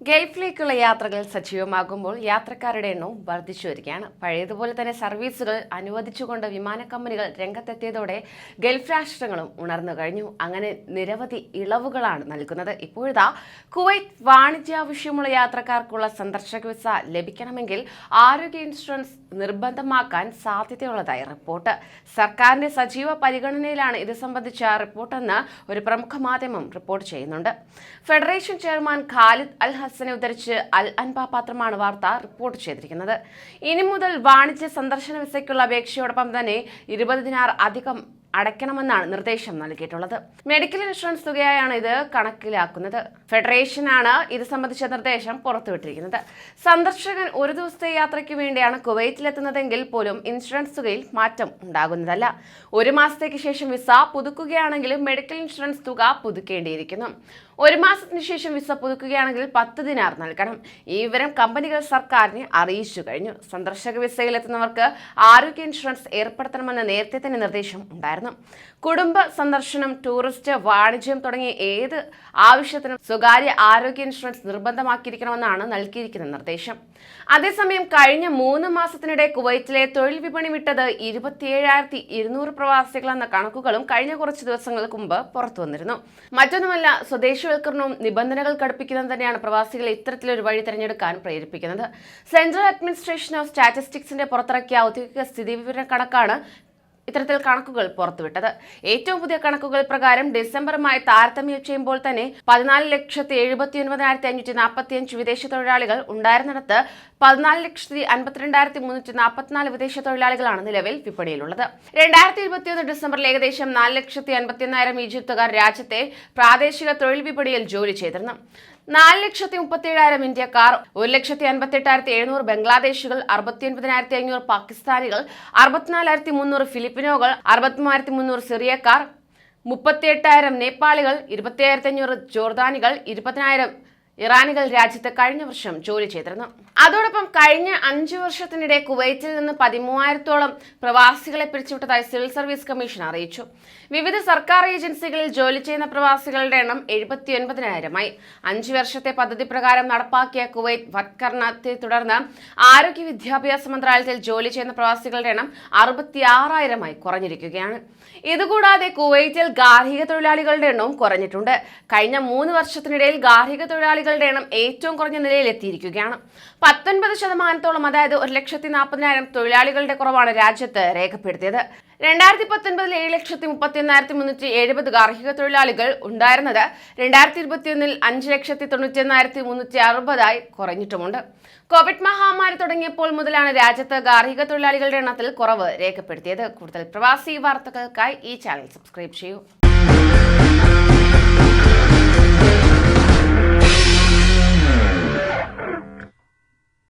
ഗൾഫിലേക്കുള്ള യാത്രകൾ സജീവമാകുമ്പോൾ യാത്രക്കാരുടെ എണ്ണവും വർദ്ധിച്ചു വരികയാണ്. പഴയതുപോലെ തന്നെ സർവീസുകൾ അനുവദിച്ചുകൊണ്ട് വിമാന കമ്പനികൾ രംഗത്തെത്തിയതോടെ ഗൾഫ് രാഷ്ട്രങ്ങളും ഉണർന്നു കഴിഞ്ഞു. അങ്ങനെ നിരവധി ഇളവുകളാണ് നൽകുന്നത്. ഇപ്പോഴത്തെ കുവൈറ്റ് വാണിജ്യാവശ്യമുള്ള യാത്രക്കാർക്കുള്ള സന്ദർശക വിസ ലഭിക്കണമെങ്കിൽ ആരോഗ്യ ഇൻഷുറൻസ് നിർബന്ധമാക്കാൻ സാധ്യതയുള്ളതായി റിപ്പോർട്ട്. സർക്കാരിന്റെ സജീവ പരിഗണനയിലാണ് ഇത് സംബന്ധിച്ച റിപ്പോർട്ടെന്ന് ഒരു പ്രമുഖ മാധ്യമം റിപ്പോർട്ട് ചെയ്യുന്നുണ്ട്. ഫെഡറേഷൻ ചെയർമാൻ ഖാലിദ് അൽ ഹസനെ ഉദ്ധരിച്ച് അൽ അൻപ പാത്രമാണ് വാർത്ത റിപ്പോർട്ട് ചെയ്തിരിക്കുന്നത്. ഇനി മുതൽ വാണിജ്യ സന്ദർശന വിസയ്ക്കുള്ള അപേക്ഷയോടൊപ്പം തന്നെ ഇരുപത് ദിനാർ അധികം അടയ്ക്കണമെന്നാണ് നിർദ്ദേശം നൽകിയിട്ടുള്ളത്. മെഡിക്കൽ ഇൻഷുറൻസ് തുകയായാണ് ഇത് കണക്കിലാക്കുന്നത്. ഫെഡറേഷനാണ് ഇത് സംബന്ധിച്ച നിർദ്ദേശം പുറത്തുവിട്ടിരിക്കുന്നത്. സന്ദർശകൻ ഒരു ദിവസത്തെ യാത്രയ്ക്ക് വേണ്ടിയാണ് കുവൈറ്റിലെത്തുന്നതെങ്കിൽ പോലും ഇൻഷുറൻസ് തുകയിൽ മാറ്റം ഉണ്ടാകുന്നതല്ല. ഒരു മാസത്തേക്ക് ശേഷം വിസ പുതുക്കുകയാണെങ്കിലും മെഡിക്കൽ ഇൻഷുറൻസ് തുക പുതുക്കേണ്ടിയിരിക്കുന്നു. ഒരു മാസത്തിന് ശേഷം വിസ പുതുക്കുകയാണെങ്കിൽ പത്ത് ദിനാർ നൽകണം. ഈ വിവരം കമ്പനികൾ സർക്കാരിനെ അറിയിച്ചു കഴിഞ്ഞു. സന്ദർശക വിസയിലെത്തുന്നവർക്ക് ആരോഗ്യ ഇൻഷുറൻസ് ഏർപ്പെടുത്തണമെന്ന നേരത്തെ തന്നെ നിർദ്ദേശം ഉണ്ടായിരുന്നു. കുടുംബ സന്ദർശനം ടൂറിസ്റ്റ് വാണിജ്യം തുടങ്ങിയ ഏത് ആവശ്യത്തിനും സ്വകാര്യ ആരോഗ്യ ഇൻഷുറൻസ് നിർബന്ധമാക്കിയിരിക്കണമെന്നാണ് നൽകിയിരിക്കുന്ന നിർദ്ദേശം. അതേസമയം കഴിഞ്ഞ മൂന്ന് മാസത്തിനിടെ കുവൈറ്റിലെ തൊഴിൽ വിപണി വിട്ടത് ഇരുപത്തിയേഴായിരത്തി ഇരുന്നൂറ് പ്രവാസികളെന്ന കണക്കുകളും കഴിഞ്ഞ കുറച്ച് ദിവസങ്ങൾക്ക് മുമ്പ് പുറത്തു വന്നിരുന്നു. മറ്റൊന്നുമല്ല സ്വദേശവൽക്കരണവും നിബന്ധനകൾ കടുപ്പിക്കുന്നത് തന്നെയാണ് പ്രവാസികളെ ഇത്തരത്തിലൊരു വഴി തിരഞ്ഞെടുക്കാൻ പ്രേരിപ്പിക്കുന്നത്. സെൻട്രൽ അഡ്മിനിസ്ട്രേഷൻ ഓഫ് സ്റ്റാറ്റിസ്റ്റിക്സിന്റെ പുറത്തിറക്കിയ ഔദ്യോഗിക സ്ഥിതിവിവര കണക്കാണ് ഇത്തരത്തിൽ കണക്കുകൾ പുറത്തുവിട്ടത്. ഏറ്റവും പുതിയ കണക്കുകൾ പ്രകാരം ഡിസംബറുമായി താരതമ്യം ചെയ്യുമ്പോൾ തന്നെ പതിനാല് ലക്ഷത്തി എഴുപത്തി ഒൻപതിനായിരത്തി അഞ്ഞൂറ്റി നാൽപ്പത്തി അഞ്ച് വിദേശ തൊഴിലാളികൾ ഉണ്ടായിരുന്നിടത്ത് പതിനാല് ലക്ഷത്തി അൻപത്തിരണ്ടായിരത്തി മുന്നൂറ്റി നാൽപ്പത്തിനാല് വിദേശ തൊഴിലാളികളാണ് നിലവിൽ വിപണിയിലുള്ളത്. രണ്ടായിരത്തി ഇരുപത്തിയൊന്ന് ഡിസംബറിൽ ഏകദേശം നാല് ലക്ഷത്തി അൻപത്തിയൊന്നായിരം ഈജിപ്തുകാർ രാജ്യത്തെ പ്രാദേശിക തൊഴിൽ വിപണിയിൽ ജോലി ചെയ്തിരുന്നു. നാല് ലക്ഷത്തി മുപ്പത്തി ഏഴായിരം ഇന്ത്യക്കാർ ഒരു ലക്ഷത്തി അൻപത്തി എട്ടായിരത്തി എഴുന്നൂറ് ബംഗ്ലാദേശികൾ അറുപത്തി ഒൻപതിനായിരത്തി അഞ്ഞൂറ് പാകിസ്ഥാനികൾ അറുപത്തിനാലായിരത്തി മുന്നൂറ് ഫിലിപ്പിനോകൾ അറുപത്തിമൂവായിരത്തി മുന്നൂറ് സിറിയക്കാർ മുപ്പത്തി എട്ടായിരം നേപ്പാളികൾ ഇരുപത്തിയായിരത്തി അഞ്ഞൂറ് ജോർദാനികൾ ഇരുപതിനായിരം ഇറാനികൾ രാജ്യത്ത് കഴിഞ്ഞ വർഷം ജോലി ചെയ്തിരുന്നു. അതോടൊപ്പം കഴിഞ്ഞ അഞ്ചു വർഷത്തിനിടെ കുവൈറ്റിൽ നിന്ന് പതിമൂവായിരത്തോളം പ്രവാസികളെ പിരിച്ചുവിട്ടതായി സിവിൽ സർവീസ് കമ്മീഷൻ അറിയിച്ചു. വിവിധ സർക്കാർ ഏജൻസികളിൽ ജോലി ചെയ്യുന്ന പ്രവാസികളുടെ എണ്ണം എഴുപത്തിയൊൻപതിനായിരമായി. അഞ്ചു വർഷത്തെ പദ്ധതി പ്രകാരം നടപ്പാക്കിയ കുവൈറ്റ് വത്കരണത്തെ തുടർന്ന് ആരോഗ്യ വിദ്യാഭ്യാസ മന്ത്രാലയത്തിൽ ജോലി ചെയ്യുന്ന പ്രവാസികളുടെ എണ്ണം അറുപത്തി ആറായിരമായി കുറഞ്ഞിരിക്കുകയാണ്. ഇതുകൂടാതെ കുവൈറ്റിൽ ഗാർഹിക തൊഴിലാളികളുടെ എണ്ണവും കുറഞ്ഞിട്ടുണ്ട്. കഴിഞ്ഞ മൂന്ന് വർഷത്തിനിടയിൽ ഗാർഹിക തൊഴിലാളികളുടെ എണ്ണം ഏറ്റവും കുറഞ്ഞ നിലയിൽ എത്തിയിരിക്കുകയാണ്. പത്തൊൻപത് ശതമാനത്തോളം അതായത് ഒരു ലക്ഷത്തി നാൽപ്പതിനായിരം തൊഴിലാളികളുടെ കുറവാണ് രാജ്യത്ത് രേഖപ്പെടുത്തിയത്. രണ്ടായിരത്തി പത്തൊൻപതിൽ ഏഴ് ലക്ഷത്തി മുപ്പത്തി ഒന്നായിരത്തി മുന്നൂറ്റി എഴുപത് ഗാർഹിക തൊഴിലാളികൾ ഉണ്ടായിരുന്നത്. രണ്ടായിരത്തി ഇരുപത്തിയൊന്നിൽ അഞ്ച് ലക്ഷത്തി തൊണ്ണൂറ്റി ഒന്നായിരത്തി മുന്നൂറ്റി അറുപതായി കുറഞ്ഞിട്ടുമുണ്ട്. കോവിഡ് മഹാമാരി തുടങ്ങിയപ്പോൾ മുതലാണ് രാജ്യത്ത് ഗാർഹിക തൊഴിലാളികളുടെ എണ്ണത്തിൽ കുറവ് രേഖപ്പെടുത്തിയത്. കൂടുതൽ പ്രവാസി വാർത്തകൾക്കായി ഈ ചാനൽ സബ്സ്ക്രൈബ് ചെയ്യൂ.